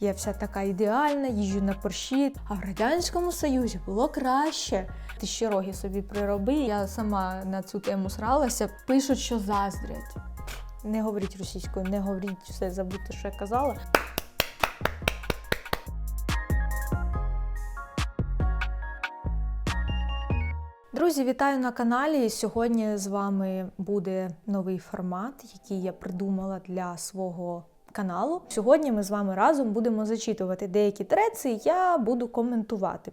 Я вся така ідеальна, їжджу на порші. А в Радянському Союзі було краще. Ти ще роги собі прироби. Я сама на цю тему сралася. Пишуть, що заздрять. Не говоріть російською, не говоріть все, забудьте, що я казала. Друзі, вітаю на каналі. Сьогодні з вами буде новий формат, який я придумала для свого каналу. Сьогодні ми з вами разом будемо зачитувати деякі треці, я буду коментувати.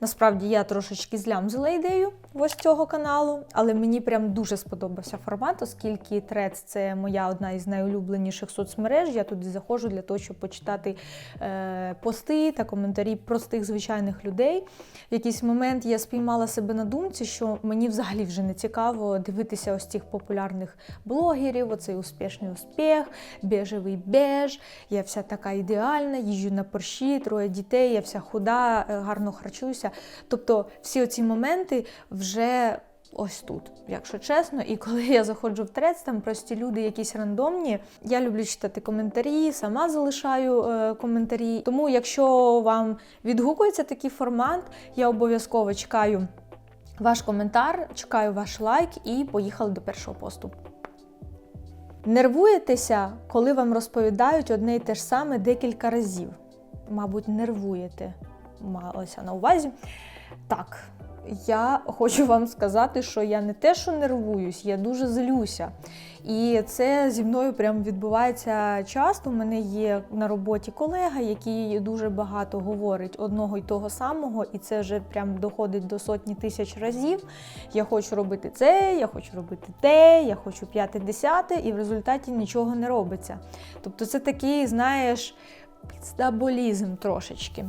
Насправді я трошечки злямзила ідею ось цього каналу, але мені прям дуже сподобався формат, оскільки трец це моя одна із найулюбленіших соцмереж. Я туди заходжу для того, щоб почитати е, пости та коментарі простих звичайних людей. В якийсь момент я спіймала себе на думці, що мені взагалі вже не цікаво дивитися ось цих популярних блогерів, оцей успішний успіх, біжевий біж, я вся така ідеальна, їжджу на порші, троє дітей, я вся худа, е, гарно харчуюся. Тобто всі оці моменти вже. Ось тут, якщо чесно, і коли я заходжу в трец, там прості люди, якісь рандомні. Я люблю читати коментарі, сама залишаю е, коментарі. Тому, якщо вам відгукується такий формат, я обов'язково чекаю ваш коментар, чекаю ваш лайк і поїхали до першого посту. Нервуєтеся, коли вам розповідають одне і те ж саме декілька разів. Мабуть, нервуєте, малося на увазі. Так, я хочу вам сказати, що я не те, що нервуюсь, я дуже злюся. І це зі мною прям відбувається часто. У мене є на роботі колега, який дуже багато говорить одного й того самого, і це вже прям доходить до сотні тисяч разів. Я хочу робити це, я хочу робити те, я хочу п'яте, десяте, і в результаті нічого не робиться. Тобто, це такий, знаєш, підстаболізм трошечки.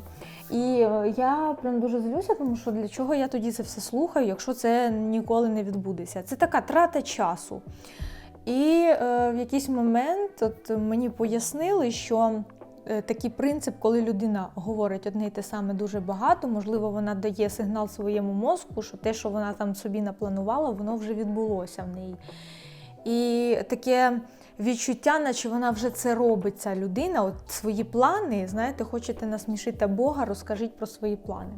І е, я прям дуже злюся, тому що для чого я тоді це все слухаю, якщо це ніколи не відбудеться. Це така трата часу. І е, в якийсь момент от мені пояснили, що е, такий принцип, коли людина говорить одне й те саме дуже багато, можливо, вона дає сигнал своєму мозку, що те, що вона там собі напланувала, воно вже відбулося в неї. І таке відчуття, наче вона вже це робить, ця людина. От свої плани, знаєте, хочете насмішити Бога, розкажіть про свої плани.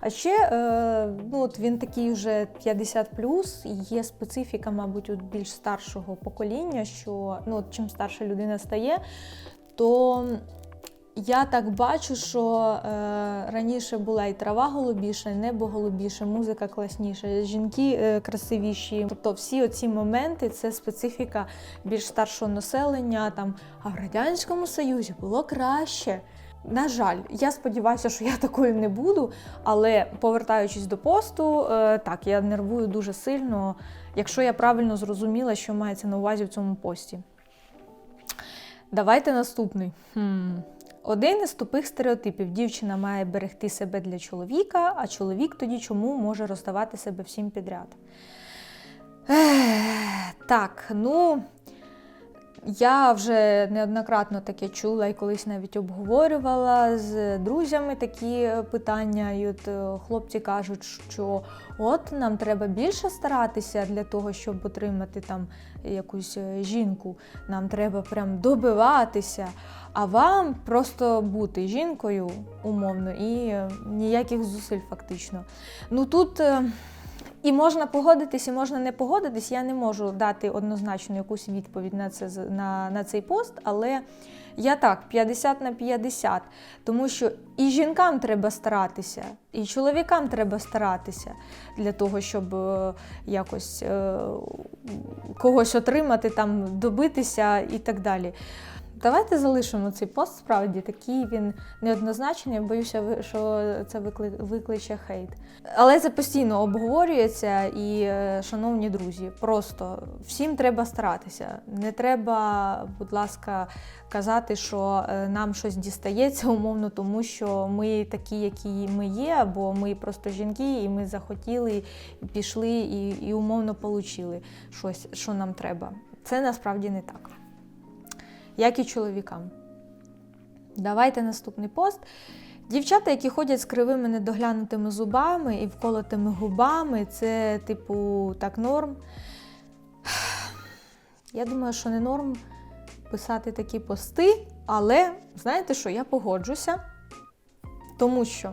А ще е, ну, от він такий вже 50 плюс, є специфіка, мабуть, от більш старшого покоління, що ну, от чим старша людина стає, то я так бачу, що е, раніше була і трава голубіша, і небо голубіше, музика класніша, жінки е, красивіші. Тобто всі оці моменти це специфіка більш старшого населення. Там, а в Радянському Союзі було краще. На жаль, я сподіваюся, що я такою не буду, але повертаючись до посту, е, так, я нервую дуже сильно, якщо я правильно зрозуміла, що мається на увазі в цьому пості. Давайте наступний. Хм. Один із тупих стереотипів: дівчина має берегти себе для чоловіка, а чоловік тоді чому може роздавати себе всім підряд. Ех, так, ну. Я вже неоднократно таке чула і колись навіть обговорювала з друзями такі питання. І от е, хлопці кажуть, що от нам треба більше старатися для того, щоб отримати там якусь е, жінку. Нам треба прям добиватися. А вам просто бути жінкою умовно і е, ніяких зусиль фактично. Ну тут. І можна погодитись, і можна не погодитись. Я не можу дати однозначно якусь відповідь на це на, на цей пост, але я так, 50 на 50. Тому що і жінкам треба старатися, і чоловікам треба старатися для того, щоб е, якось е, когось отримати, там, добитися і так далі. Давайте залишимо цей пост, справді такий він неоднозначний. Я боюся, що це викличе хейт. Але це постійно обговорюється і, е, шановні друзі, просто всім треба старатися. Не треба, будь ласка, казати, що е, нам щось дістається умовно, тому що ми такі, які ми є, або ми просто жінки, і ми захотіли, пішли, і, і умовно отримали щось, що нам треба. Це насправді не так як і чоловікам. Давайте наступний пост. Дівчата, які ходять з кривими недоглянутими зубами і вколотими губами, це, типу, так, норм. Я думаю, що не норм, писати такі пости, але знаєте що, я погоджуся, тому що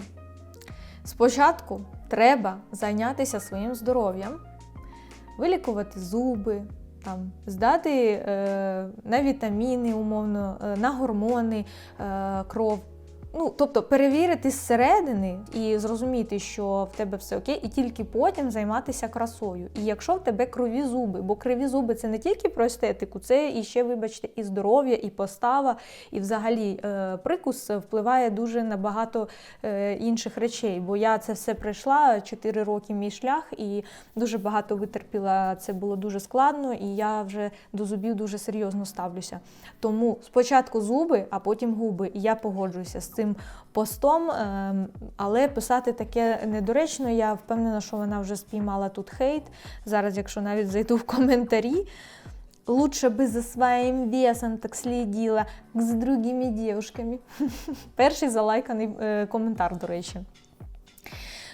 спочатку треба зайнятися своїм здоров'ям, вилікувати зуби, там, здати е, на вітаміни, умовно, е, на гормони е, кров. Ну, тобто перевірити зсередини і зрозуміти, що в тебе все окей, і тільки потім займатися красою. І якщо в тебе крові зуби, бо криві зуби це не тільки про естетику, це і ще, вибачте, і здоров'я, і постава, і взагалі е, прикус впливає дуже на багато е, інших речей. Бо я це все пройшла 4 роки мій шлях, і дуже багато витерпіла. Це було дуже складно, і я вже до зубів дуже серйозно ставлюся. Тому спочатку зуби, а потім губи. І я погоджуюся з цим постом, ем, але писати таке недоречно. Я впевнена, що вона вже спіймала тут хейт. Зараз, якщо навіть зайду в коментарі. Лучше би за своїм весом так слідила, з другими дівчинками. Перший залайканий е, коментар, до речі.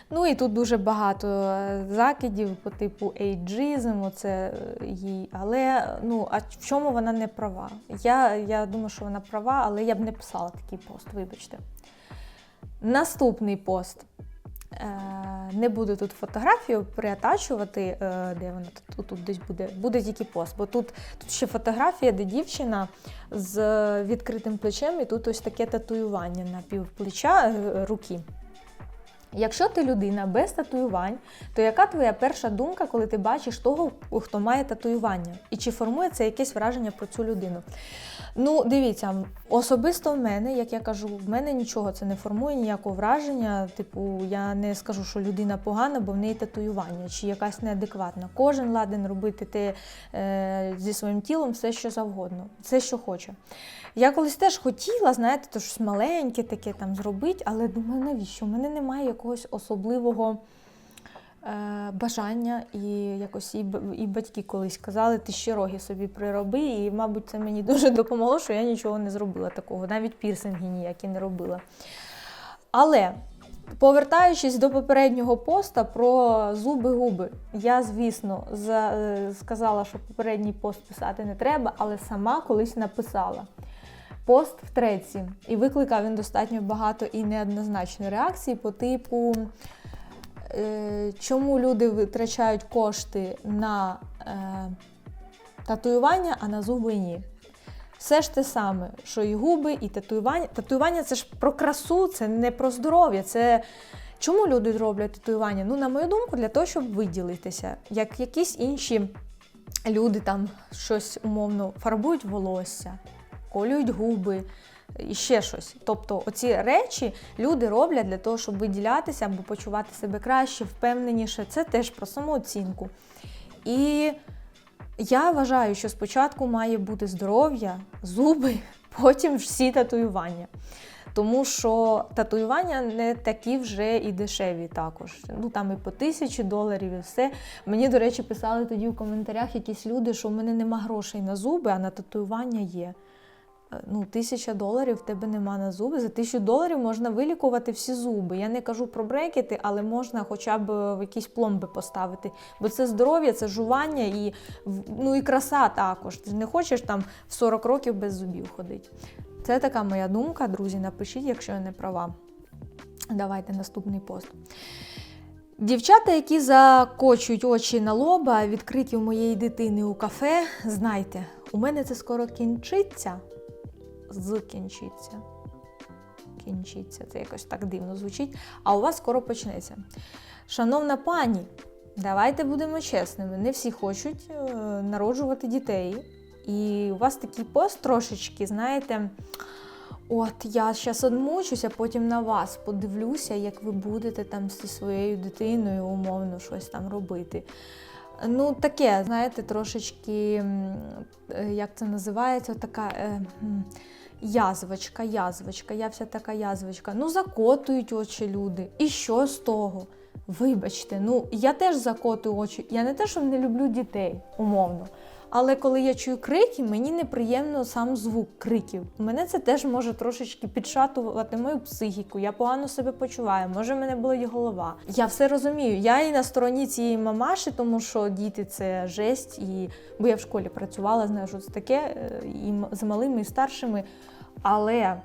Ну і тут дуже багато е, закидів по типу ейджизм, оце е, їй. Але ну, а в чому вона не права? Я, я думаю, що вона права, але я б не писала такий пост, вибачте. Наступний пост. Е, Не буду тут фотографію приатачувати, де вона тут, тут десь буде, буде тільки пост. Бо тут, тут ще фотографія, де дівчина з відкритим плечем, і тут ось таке татуювання на півплеча руки. Якщо ти людина без татуювань, то яка твоя перша думка, коли ти бачиш того, хто має татуювання? І чи формує це якесь враження про цю людину? Ну, дивіться, особисто в мене, як я кажу, в мене нічого це не формує ніякого враження. Типу, я не скажу, що людина погана, бо в неї татуювання чи якась неадекватна. Кожен ладен робити те е, зі своїм тілом все, що завгодно, все, що хоче. Я колись теж хотіла, знаєте, то щось маленьке таке там зробити, але думаю, навіщо? У мене немає якогось особливого е, бажання, і якось і, і батьки колись казали, ти ще роги собі прироби, і, мабуть, це мені дуже допомогло, що я нічого не зробила такого, навіть пірсинги ніякі не робила. Але. Повертаючись до попереднього поста про зуби-губи, я, звісно, е, сказала, що попередній пост писати не треба, але сама колись написала. Пост в треці, і викликав він достатньо багато і неоднозначної реакції по типу, е, чому люди витрачають кошти на е, татуювання, а на зуби ні. Все ж те саме, що і губи, і татуювання. Татуювання це ж про красу, це не про здоров'я. Це чому люди роблять татуювання? Ну, на мою думку, для того, щоб виділитися. Як якісь інші люди там щось умовно фарбують волосся, колюють губи. І ще щось. Тобто, оці речі люди роблять для того, щоб виділятися або почувати себе краще, впевненіше. Це теж про самооцінку. І я вважаю, що спочатку має бути здоров'я, зуби, потім всі татуювання. Тому що татуювання не такі вже і дешеві також. Ну там і по тисячі доларів, і все. Мені, до речі, писали тоді в коментарях якісь люди, що в мене нема грошей на зуби, а на татуювання є. Е, Ну, тисяча доларів в тебе нема на зуби. За тисячу доларів можна вилікувати всі зуби. Я не кажу про брекети, але можна хоча б в якісь пломби поставити. Бо це здоров'я, це жування і, ну, і краса також. Ти не хочеш там в 40 років без зубів ходити. Це така моя думка, друзі. Напишіть, якщо я не права. Давайте наступний пост. Дівчата, які закочують очі на лоба, відкриті у моєї дитини у кафе, знайте, у мене це скоро кінчиться. Закінчиться. Кінчиться. Це якось так дивно звучить. А у вас скоро почнеться. Шановна пані, давайте будемо чесними. Не всі хочуть е, народжувати дітей. І у вас такий пост трошечки, знаєте. От я зараз одмучуся, потім на вас подивлюся, як ви будете там зі своєю дитиною умовно щось там робити. Ну, таке, знаєте, трошечки, е, як це називається, така е, язвочка, язвочка, я вся така язвочка. Ну, закотують очі люди. І що з того? Вибачте, ну я теж закотую очі. Я не те, що не люблю дітей, умовно. Але коли я чую крики, мені неприємно сам звук криків. Мене це теж може трошечки підшатувати мою психіку. Я погано себе почуваю, може мене болить голова. Я все розумію. Я і на стороні цієї мамаші, тому що діти це жесть, і бо я в школі працювала, знаю, що це таке, е, і з малими, і старшими. Але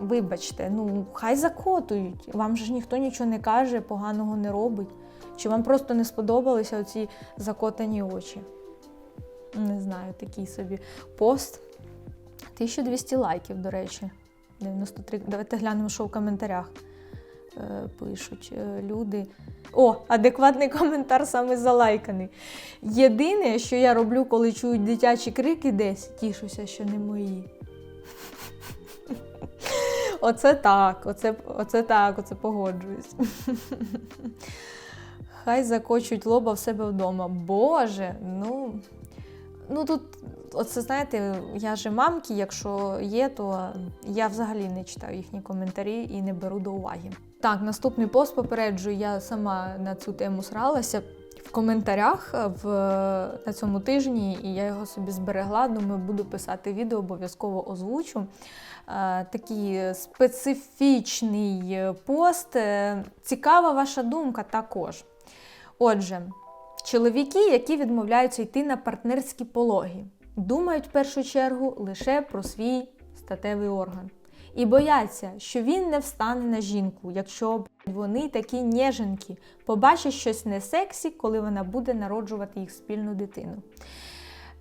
вибачте, ну хай закотують. Вам же ж ніхто нічого не каже, поганого не робить. Чи вам просто не сподобалися оці закотані очі? Не знаю, такий собі пост. 1200 лайків, до речі. 93. Давайте глянемо, що в коментарях е, пишуть е, люди. О, адекватний коментар саме залайканий. Єдине, що я роблю, коли чують дитячі крики десь, тішуся, що не мої. Оце так, оце, оце так, оце погоджуюсь. Хай закочують лоба в себе вдома. Боже, ну. Ну тут, оце знаєте, я же мамки, якщо є, то я взагалі не читаю їхні коментарі і не беру до уваги. Так, наступний пост попереджую, я сама на цю тему сралася в коментарях в, на цьому тижні, і я його собі зберегла. Думаю, буду писати відео, обов'язково озвучу. Е, Такий специфічний е, пост. Е, Цікава ваша думка також. Отже, чоловіки, які відмовляються йти на партнерські пологи, думають в першу чергу лише про свій статевий орган. І бояться, що він не встане на жінку, якщо б вони такі ніженки, побачать щось не сексі, коли вона буде народжувати їх спільну дитину.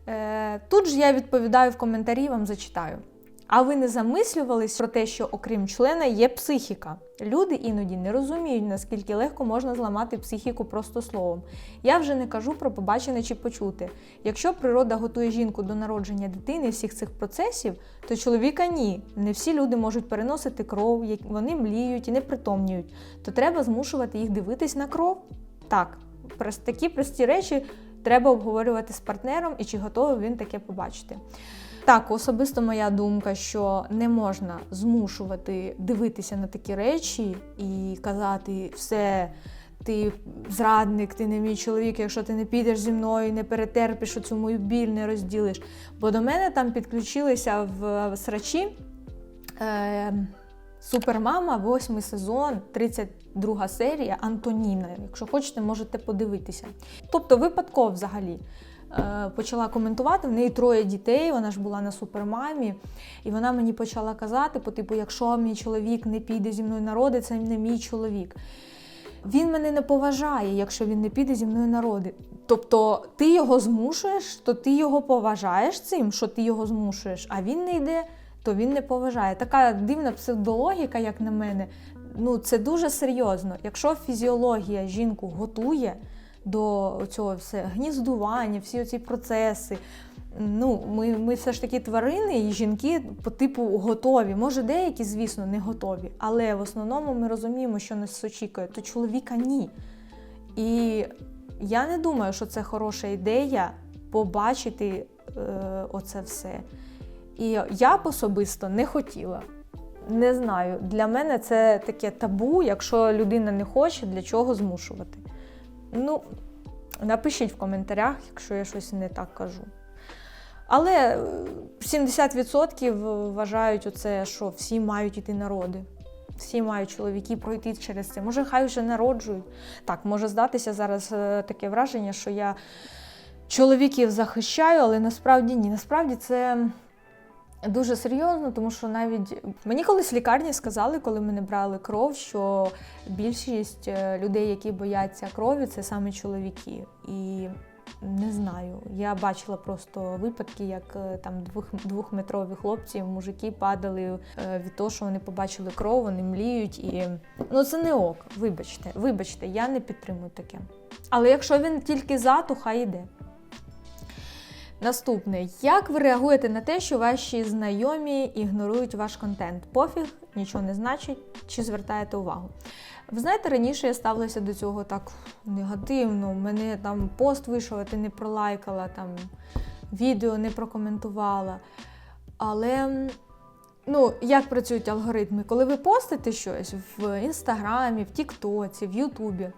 Е, тут ж я відповідаю в коментарі, вам зачитаю. А ви не замислювались про те, що окрім члена є психіка? Люди іноді не розуміють, наскільки легко можна зламати психіку просто словом. Я вже не кажу про побачене чи почути. Якщо природа готує жінку до народження дитини всіх цих процесів, то чоловіка ні. Не всі люди можуть переносити кров, вони мліють і не притомнюють. То треба змушувати їх дивитись на кров. Так, прос- такі прості речі треба обговорювати з партнером і чи готовий він таке побачити. Так, особисто моя думка, що не можна змушувати дивитися на такі речі і казати все. Ти зрадник, ти не мій чоловік, якщо ти не підеш зі мною, не перетерпиш оцю мою біль, не розділиш. Бо до мене там підключилися в срачі е, Супермама, восьмий сезон, 32 серія Антоніна. Якщо хочете, можете подивитися. Тобто, випадково взагалі почала коментувати. В неї троє дітей, вона ж була на супермамі, і вона мені почала казати: по типу, якщо мій чоловік не піде зі мною на роди, це не мій чоловік. Він мене не поважає, якщо він не піде зі мною на роди. Тобто ти його змушуєш, то ти його поважаєш цим, що ти його змушуєш, а він не йде, то він не поважає. Така дивна псевдологіка, як на мене. Ну це дуже серйозно. Якщо фізіологія жінку готує до цього все гніздування, всі ці процеси. Ну, ми, ми все ж таки тварини, і жінки по типу готові. Може, деякі, звісно, не готові, але в основному ми розуміємо, що нас очікує, то чоловіка ні. І я не думаю, що це хороша ідея побачити е, оце все. І я б особисто не хотіла. Не знаю, для мене це таке табу, якщо людина не хоче, для чого змушувати. Ну, напишіть в коментарях, якщо я щось не так кажу. Але е, 70% вважають оце, що всі мають іти на роди. Всі мають чоловіки пройти через це. Може, хай вже народжують. Так, може здатися зараз е, таке враження, що я чоловіків захищаю, але насправді ні. Насправді це дуже серйозно, тому що навіть мені колись в лікарні сказали, коли мене брали кров, що більшість е, людей, які бояться крові, це саме чоловіки. І не знаю, я бачила просто випадки, як е, там двох, двохметрові хлопці, мужики падали е, від того, що вони побачили кров, вони мліють. І ну це не ок. Вибачте, вибачте, я не підтримую таке. Але якщо він тільки за, то хай іде. Наступне, як ви реагуєте на те, що ваші знайомі ігнорують ваш контент? Пофіг, нічого не значить, чи звертаєте увагу? Ви знаєте, раніше я ставилася до цього так негативно. Мене там пост вийшов, а ти не пролайкала, там відео не прокоментувала. Але ну, як працюють алгоритми? Коли ви постите щось в інстаграмі, в Тіктоці, в Ютубі,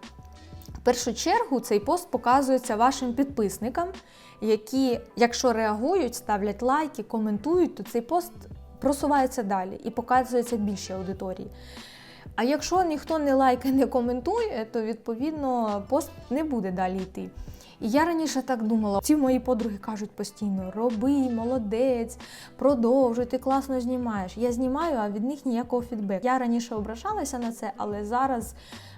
в першу чергу цей пост показується вашим підписникам, які, якщо реагують, ставлять лайки, коментують, то цей пост просувається далі і показується більшій аудиторії. А якщо ніхто не лайкає, не коментує, то відповідно пост не буде далі йти. І я раніше так думала, ці мої подруги кажуть постійно: роби, молодець, продовжуй, ти класно знімаєш. Я знімаю, а від них ніякого фідбеку. Я раніше ображалася на це, але зараз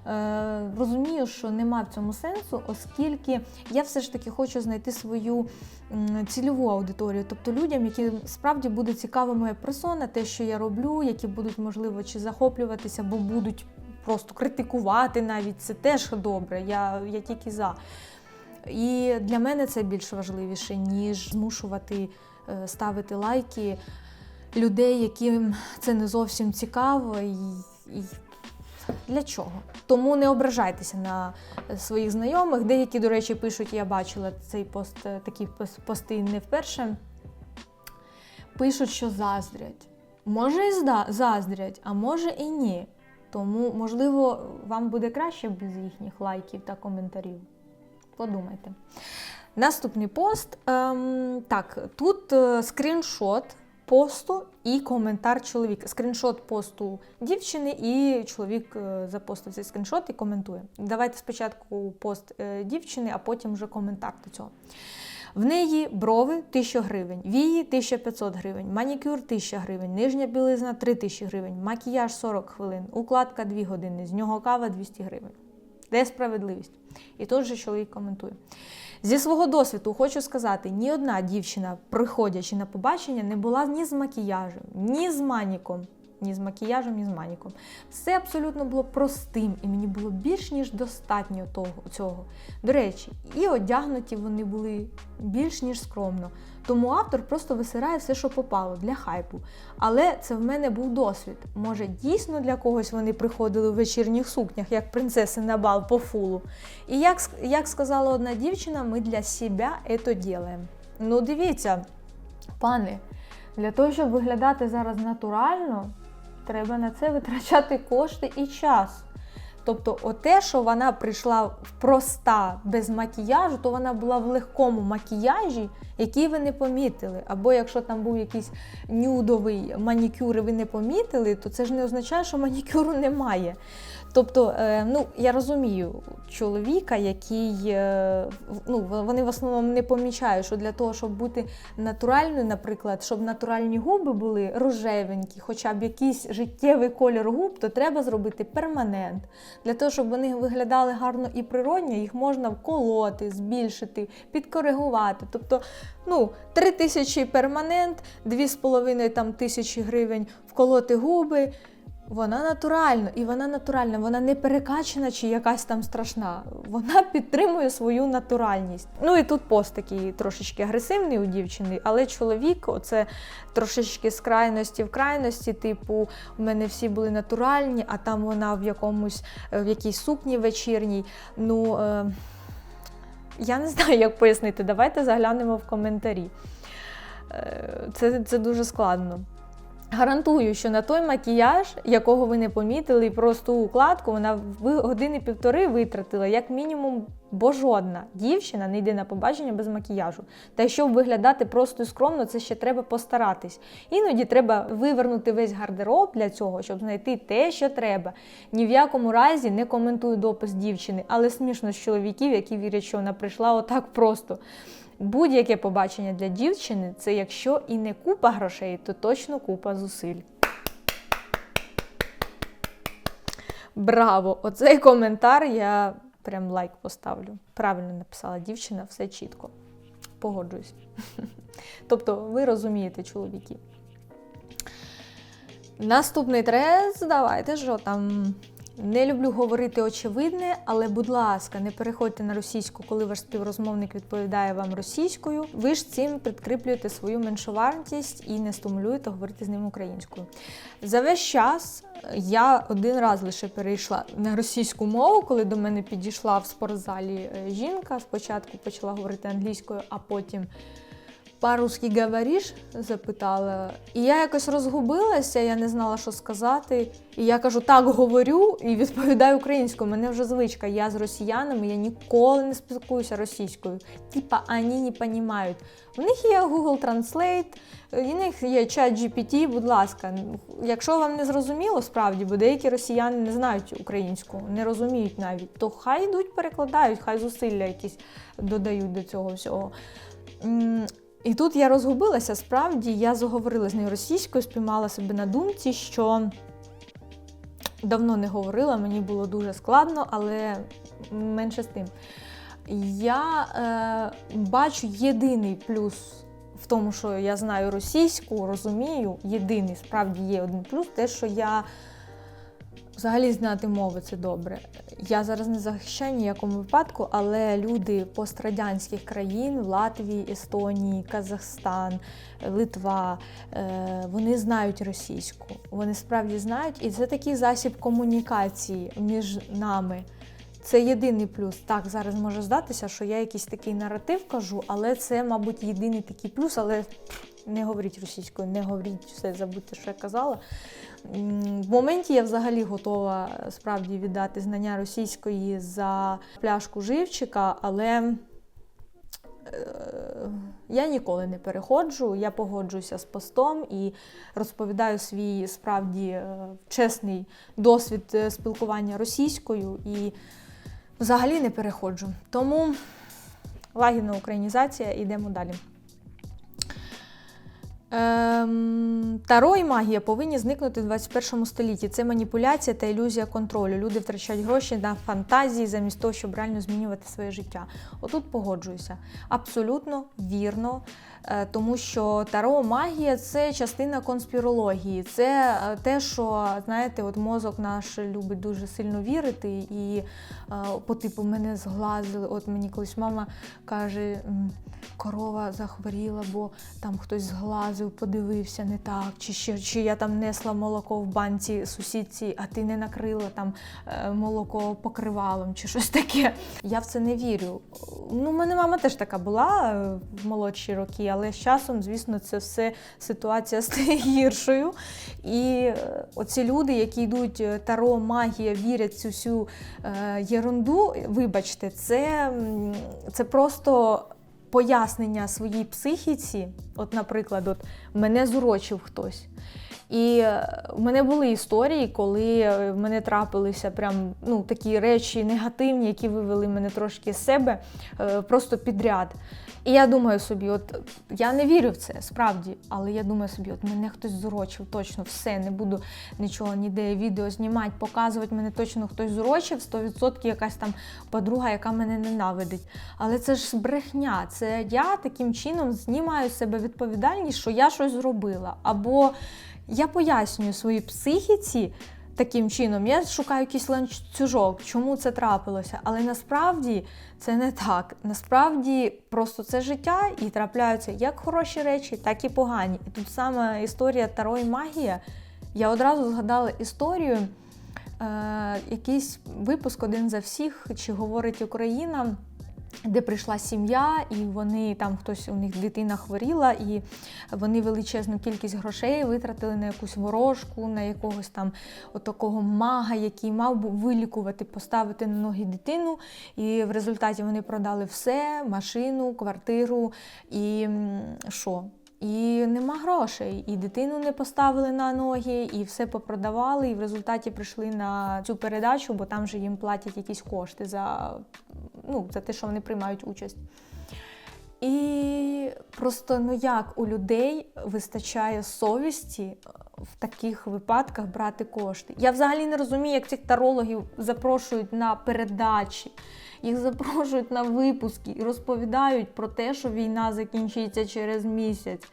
е, розумію, що нема в цьому сенсу, оскільки я все ж таки хочу знайти свою м, цільову аудиторію, тобто людям, які справді буде цікава моя персона, те, що я роблю, які будуть можливо чи захоплюватися, бо будуть просто критикувати навіть це теж добре. Я, я тільки за. І для мене це більш важливіше, ніж змушувати е, ставити лайки людей, яким це не зовсім цікаво. І, і для чого? Тому не ображайтеся на своїх знайомих. Деякі, до речі, пишуть, я бачила цей пост, е, такі пости не вперше. Пишуть, що заздрять. Може і заздрять, а може і ні. Тому, можливо, вам буде краще без їхніх лайків та коментарів. Подумайте. Наступний пост. Ем, так, тут е, скріншот посту і коментар чоловіка. Скріншот посту дівчини, і чоловік е, запостив цей скріншот і коментує. Давайте спочатку пост е, дівчини, а потім вже коментар до цього. В неї брови 1000 гривень, вії 1500 гривень, манікюр 1000 гривень, нижня білизна 3000 гривень, макіяж 40 хвилин, укладка 2 години, з нього кава 200 гривень. Де справедливість? І тут же чоловік коментує. Зі свого досвіду хочу сказати, ні одна дівчина, приходячи на побачення, не була ні з макіяжем, ні з маніком, ні з макіяжем, ні з маніком. Все абсолютно було простим, і мені було більш ніж достатньо того, цього. До речі, і одягнуті вони були більш ніж скромно. Тому автор просто висирає все, що попало для хайпу. Але це в мене був досвід. Може, дійсно для когось вони приходили в вечірніх сукнях, як принцеси на бал по фулу. І як, як сказала одна дівчина, ми для себе це робимо. Ну, дивіться, пане, для того, щоб виглядати зараз натурально, треба на це витрачати кошти і час. Тобто, оте, що вона прийшла проста без макіяжу, то вона була в легкому макіяжі, який ви не помітили. Або якщо там був якийсь нюдовий манікюр, і ви не помітили, то це ж не означає, що манікюру немає. Тобто, е, ну я розумію чоловіка, який е, ну, вони в основному не помічають, що для того, щоб бути натуральною, наприклад, щоб натуральні губи були рожевенькі, хоча б якийсь життєвий колір губ, то треба зробити перманент. Для того, щоб вони виглядали гарно і природньо, їх можна вколоти, збільшити, підкоригувати. Тобто, ну, 3 тисячі перманент, 2,5 там тисячі гривень вколоти губи. Вона натуральна, і вона натуральна, вона не перекачана чи якась там страшна. Вона підтримує свою натуральність. Ну і тут пост такий трошечки агресивний у дівчини, але чоловік, оце трошечки з крайності в крайності, типу, у мене всі були натуральні, а там вона в якомусь в якійсь сукні вечірній. Ну е, я не знаю, як пояснити. Давайте заглянемо в коментарі. Е, Це, це дуже складно. Гарантую, що на той макіяж, якого ви не помітили, і просту укладку, вона години-півтори витратила, як мінімум, бо жодна дівчина не йде на побачення без макіяжу. Та щоб виглядати просто і скромно, це ще треба постаратись. Іноді треба вивернути весь гардероб для цього, щоб знайти те, що треба. Ні в якому разі не коментую допис дівчини, але смішно з чоловіків, які вірять, що вона прийшла отак просто. Будь-яке побачення для дівчини це якщо і не купа грошей, то точно купа зусиль. Браво! Оцей коментар я прям лайк поставлю. Правильно написала дівчина, все чітко. Погоджуюсь. Тобто, ви розумієте, чоловіки. Наступний трес, давайте що там. Не люблю говорити очевидне, але, будь ласка, не переходьте на російську, коли ваш співрозмовник відповідає вам російською. Ви ж цим підкріплюєте свою меншовартість і не стимулюєте говорити з ним українською. За весь час я один раз лише перейшла на російську мову, коли до мене підійшла в спортзалі е, жінка. Спочатку почала говорити англійською, а потім по-русски говориш? запитала. І я якось розгубилася, я не знала, що сказати. І я кажу, так говорю і відповідаю українською. Мене вже звичка. Я з росіянами, я ніколи не спілкуюся російською. Типа, вони не розуміють. У них є Google Translate, у них є чат GPT, будь ласка. Якщо вам не зрозуміло, справді, бо деякі росіяни не знають українську, не розуміють навіть, то хай йдуть, перекладають, хай зусилля якісь додають до цього всього. І тут я розгубилася, справді я заговорила з нею російською, спіймала себе на думці, що давно не говорила, мені було дуже складно, але менше з тим. Я е, бачу єдиний плюс в тому, що я знаю російську, розумію. Єдиний справді є один плюс, те, що я взагалі знати мови це добре. Я зараз не захищаю ніякому випадку, але люди пострадянських країн Латвії, Естонії, Казахстан, Литва, е, вони знають російську. Вони справді знають, і це такий засіб комунікації між нами. Це єдиний плюс. Так, зараз може здатися, що я якийсь такий наратив кажу, але це, мабуть, єдиний такий плюс, але не говоріть російською, не говоріть все, забудьте, що я казала. В моменті я взагалі готова справді віддати знання російської за пляшку живчика, але е, я ніколи не переходжу, я погоджуюся з постом і розповідаю свій справді е, чесний досвід е, спілкування російською і взагалі не переходжу. Тому лагідна українізація, йдемо далі. Ем, таро і магія повинні зникнути в 21 столітті. Це маніпуляція та ілюзія контролю. Люди втрачають гроші на фантазії замість того, щоб реально змінювати своє життя. Отут погоджуюся. Абсолютно вірно, е, тому що таро магія це частина конспірології. Це е, те, що знаєте, от мозок наш любить дуже сильно вірити, і е, по типу мене зглазили. От мені колись мама каже. Корова захворіла, бо там хтось зглазив, подивився не так, чи ще чи я там несла молоко в банці сусідці, а ти не накрила там е, молоко покривалом, чи щось таке. Я в це не вірю. Ну, мене мама теж така була е, в молодші роки, але з часом, звісно, це все ситуація стає гіршою. І е, оці люди, які йдуть таро, магія, вірять цю всю е, єрунду, вибачте, це, це просто пояснення своїй психіці. От, наприклад, от мене зурочив хтось. І е, в мене були історії, коли е, в мене трапилися прям ну, такі речі негативні, які вивели мене трошки з себе е, просто підряд. І я думаю собі, от я не вірю в це справді, але я думаю собі, от мене хтось зурочив, точно все, не буду нічого ніде відео знімати, показувати, мене точно хтось зурочив, 100% якась там подруга, яка мене ненавидить. Але це ж брехня. Це я таким чином знімаю з себе відповідальність, що я щось зробила. Або я пояснюю своїй психіці. Таким чином, я шукаю якийсь ланцюжок, чому це трапилося. Але насправді це не так. Насправді просто це життя і трапляються як хороші речі, так і погані. І тут саме історія Таро і магія. Я одразу згадала історію, е, якийсь випуск один за всіх, чи говорить Україна. Де прийшла сім'я, і вони там хтось у них дитина хворіла, і вони величезну кількість грошей витратили на якусь ворожку, на якогось там отакого мага, який мав би вилікувати, поставити на ноги дитину. І в результаті вони продали все: машину, квартиру і що? І нема грошей, і дитину не поставили на ноги, і все попродавали. І в результаті прийшли на цю передачу, бо там же їм платять якісь кошти за, ну, за те, що вони приймають участь. І просто ну як у людей вистачає совісті в таких випадках брати кошти. Я взагалі не розумію, як цих тарологів запрошують на передачі, їх запрошують на випуски і розповідають про те, що війна закінчиться через місяць.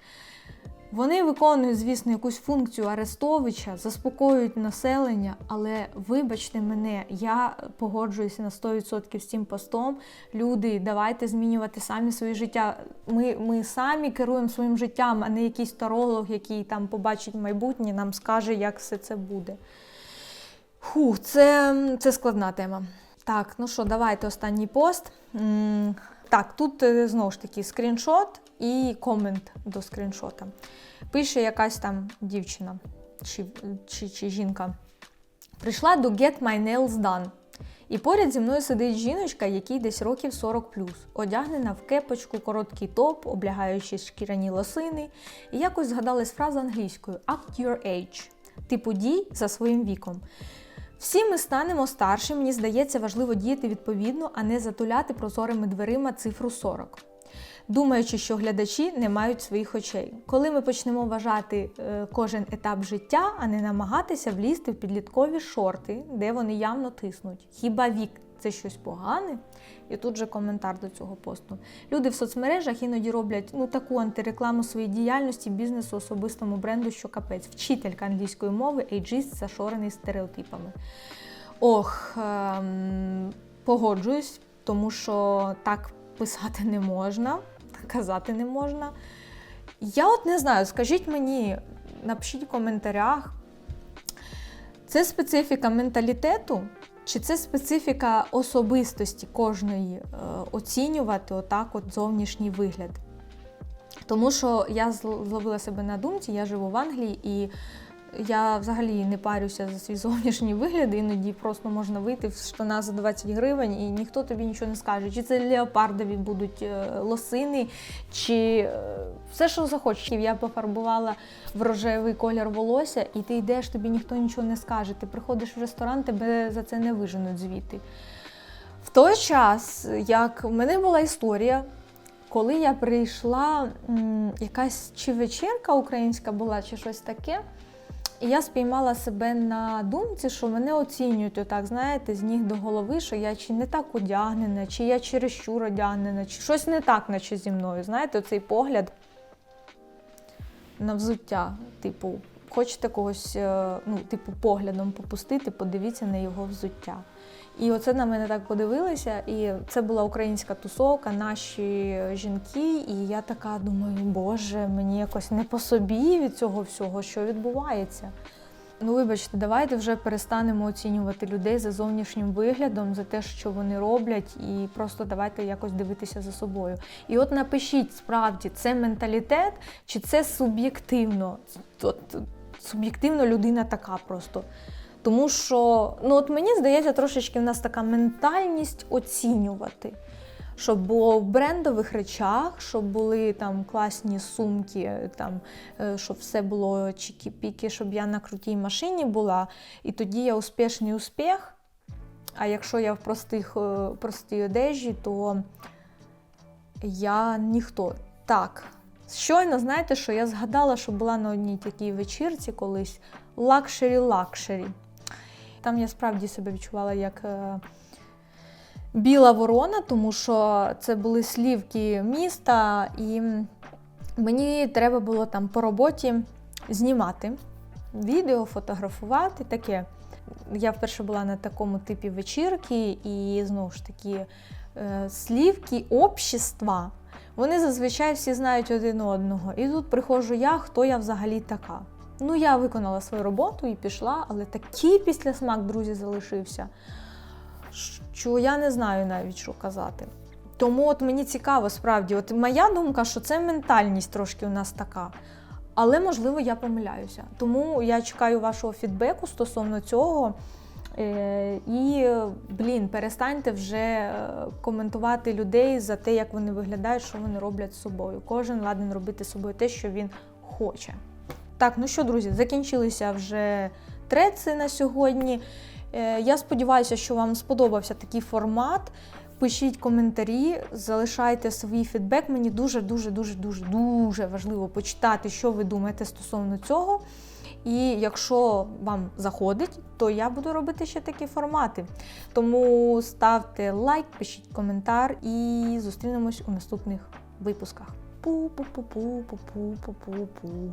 Вони виконують, звісно, якусь функцію Арестовича, заспокоюють населення, але вибачте мене, я погоджуюся на 100% з цим постом. Люди, давайте змінювати самі своє життя. Ми, ми самі керуємо своїм життям, а не якийсь таролог, який там побачить майбутнє, нам скаже, як все це буде. Фух, це, це складна тема. Так, ну що, давайте останній пост. Так, тут е, знову ж таки скріншот і комент до скріншота. Пише якась там дівчина чи, чи, чи жінка. Прийшла до Get My Nails Done. І поряд зі мною сидить жіночка, якій десь років 40 одягнена в кепочку, короткий топ, облягаючи шкіряні лосини. І якось згадалась фраза англійською Act your age. Типу дій за своїм віком. Всі ми станемо старші, мені здається, важливо діяти відповідно, а не затуляти прозорими дверима цифру 40. Думаючи, що глядачі не мають своїх очей. Коли ми почнемо вважати е, кожен етап життя, а не намагатися влізти в підліткові шорти, де вони явно тиснуть. Хіба вік це щось погане? І тут же коментар до цього посту. Люди в соцмережах іноді роблять ну таку антирекламу своїй діяльності, бізнесу, особистому бренду, що капець. Вчителька англійської мови, ейджист, зашорений стереотипами. Ох, ем, погоджуюсь, тому що так писати не можна, казати не можна. Я от не знаю, скажіть мені, напишіть в коментарях, це специфіка менталітету, чи це специфіка особистості кожної е, оцінювати отак от зовнішній вигляд? Тому що я зловила себе на думці, я живу в Англії і я взагалі не парюся за свій зовнішній вигляд, іноді просто можна вийти в штанах за 20 гривень і ніхто тобі нічого не скаже. Чи це леопардові будуть е, лосини, чи е, все, що захочеш. Я пофарбувала в рожевий колір волосся, і ти йдеш, тобі ніхто нічого не скаже. Ти приходиш в ресторан, тебе за це не виженуть звідти. В той час, як в мене була історія, коли я прийшла, якась чи вечірка українська була, чи щось таке. І я спіймала себе на думці, що мене оцінюють отак, знаєте, з ніг до голови, що я чи не так одягнена, чи я чересчур одягнена, чи щось не так, наче зі мною. Знаєте, цей погляд на взуття. Типу, хочете когось, е, ну, типу, поглядом попустити, подивіться на його взуття. І оце на мене так подивилися, і це була українська тусовка, наші жінки. І я така думаю, боже, мені якось не по собі від цього всього, що відбувається. Ну, вибачте, давайте вже перестанемо оцінювати людей за зовнішнім виглядом, за те, що вони роблять, і просто давайте якось дивитися за собою. І от напишіть справді, це менталітет чи це суб'єктивно? Суб'єктивно людина така просто. Тому що, ну от мені здається, трошечки в нас така ментальність оцінювати. Щоб було в брендових речах, щоб були там класні сумки, там, е, щоб все було чікі-піки, щоб я на крутій машині була, і тоді я успішний успіх. А якщо я в простих, е, простій одежі, то я ніхто. Так, щойно знаєте, що я згадала, що була на одній такій вечірці колись лакшері-лакшері. Там я справді себе відчувала як е, біла ворона, тому що це були слівки міста, і мені треба було там по роботі знімати відео, фотографувати таке. Я вперше була на такому типі вечірки, і знову ж таки е, слівки общества. Вони зазвичай всі знають один одного. І тут приходжу я, хто я взагалі така. Ну, я виконала свою роботу і пішла, але такий післясмак, друзі, залишився, що я не знаю навіть, що казати. Тому от мені цікаво, справді, от моя думка, що це ментальність трошки у нас така. Але, можливо, я помиляюся. Тому я чекаю вашого фідбеку стосовно цього. Е, І, блін, перестаньте вже е, коментувати людей за те, як вони виглядають, що вони роблять з собою. Кожен ладен робити з собою те, що він хоче. Так, ну що, друзі, закінчилися вже треці на сьогодні. Е, Я сподіваюся, що вам сподобався такий формат. Пишіть коментарі, залишайте свій фідбек. Мені дуже, дуже, дуже, дуже, важливо почитати, що ви думаєте стосовно цього. І якщо вам заходить, то я буду робити ще такі формати. Тому ставте лайк, пишіть коментар і зустрінемось у наступних випусках. Пу-пу-пу-пу-пу-пу-пу-пу.